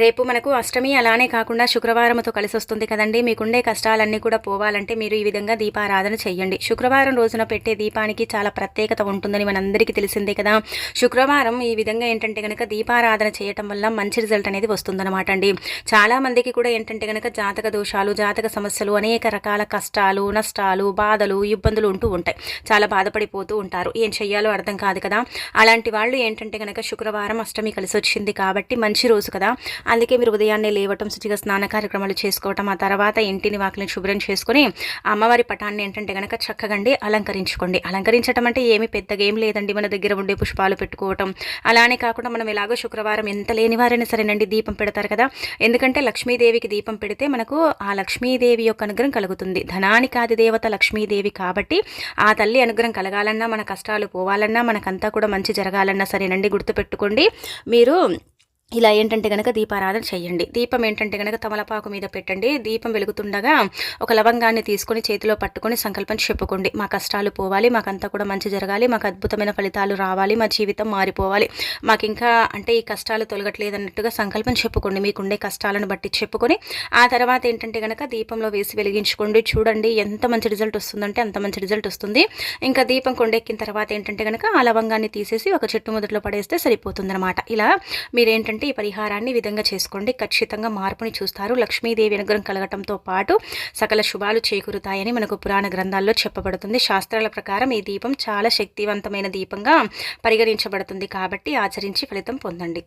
రేపు మనకు అష్టమి అలానే కాకుండా శుక్రవారంతో కలిసి వస్తుంది కదండి. మీకుండే కష్టాలన్నీ కూడా పోవాలంటే మీరు ఈ విధంగా దీపారాధన చేయండి శుక్రవారం రోజున పెట్టే దీపానికి చాలా ప్రత్యేకత ఉంటుందని మనందరికీ తెలిసిందే కదా. శుక్రవారం ఈ విధంగా ఏంటంటే కనుక దీపారాధన చేయటం వల్ల మంచి రిజల్ట్ అనేది వస్తుందన్నమాట అండి. చాలా మందికి కూడా ఏంటంటే కనుక జాతక దోషాలు జాతక సమస్యలు అనేక రకాల కష్టాలు నష్టాలు బాధలు ఇబ్బందులు ఉంటూ ఉంటాయి. చాలా బాధపడిపోతూ ఉంటారు. ఏం చెయ్యాలో అర్థం కాదు కదా. అలాంటి వాళ్ళు ఏంటంటే కనుక శుక్రవారం అష్టమి కలిసి వచ్చింది కాబట్టి మంచి రోజు కదా. అందుకే మీరు ఉదయాన్నే లేవటం శుచిగా స్నాన కార్యక్రమాలు చేసుకోవటం ఆ తర్వాత ఇంటిని వాకిలిని శుభ్రం చేసుకొని అమ్మవారి పటాన్ని ఏంటంటే కనుక చక్కగండి అలంకరించుకోండి. అలంకరించడం అంటే ఏమి పెద్దగా ఏం లేదండి. మన దగ్గర ఉండే పుష్పాలు పెట్టుకోవటం. అలానే కాకుండా మనం ఎలాగో శుక్రవారం ఎంత లేని వారైనా సరేనండి దీపం పెడతారు కదా. ఎందుకంటే లక్ష్మీదేవికి దీపం పెడితే మనకు ఆ లక్ష్మీదేవి యొక్క అనుగ్రహం కలుగుతుంది. ధనానికి ఆది దేవత లక్ష్మీదేవి కాబట్టి ఆ తల్లి అనుగ్రహం కలగాలన్నా మన కష్టాలు పోవాలన్నా మనకంతా కూడా మంచి జరగాలన్నా సరేనండి గుర్తుపెట్టుకోండి. మీరు ఇలా ఏంటంటే కనుక దీపారాధన చేయండి దీపం ఏంటంటే కనుక తమలపాకు మీద పెట్టండి. దీపం వెలుగుతుండగా ఒక లవంగాన్ని తీసుకొని చేతిలో పట్టుకొని సంకల్పం చెప్పుకోండి. మా కష్టాలు పోవాలి మాకంతా కూడా మంచి జరగాలి మాకు అద్భుతమైన ఫలితాలు రావాలి మా జీవితం మారిపోవాలి. మాకు ఇంకా అంటే ఈ కష్టాలు తొలగట్లేదు అన్నట్టుగా సంకల్పం చెప్పుకోండి. మీకుండే కష్టాలను బట్టి చెప్పుకొని ఆ తర్వాత ఏంటంటే కనుక దీపంలో వేసి వెలిగించుకోండి. చూడండి ఎంత మంచి రిజల్ట్ వస్తుందంటే అంత మంచి రిజల్ట్ వస్తుంది. ఇంకా దీపం కొండెక్కిన తర్వాత ఏంటంటే కనుక ఆ లవంగాన్ని తీసేసి ఒక చెట్టు మొదట్లో పడేస్తే సరిపోతుందన్నమాట. ఇలా మీరేంటంటే ఈ పరిహారాన్ని విధంగా చేసుకోండి. ఖచ్చితంగా మార్పుని చూస్తారు. లక్ష్మీదేవి అనుగ్రహం కలగటంతో పాటు సకల శుభాలు చేకూరుతాయని మనకు పురాణ గ్రంథాల్లో చెప్పబడుతుంది. శాస్త్రాల ప్రకారం ఈ దీపం చాలా శక్తివంతమైన దీపంగా పరిగణించబడుతుంది కాబట్టి ఆచరించి ఫలితం పొందండి.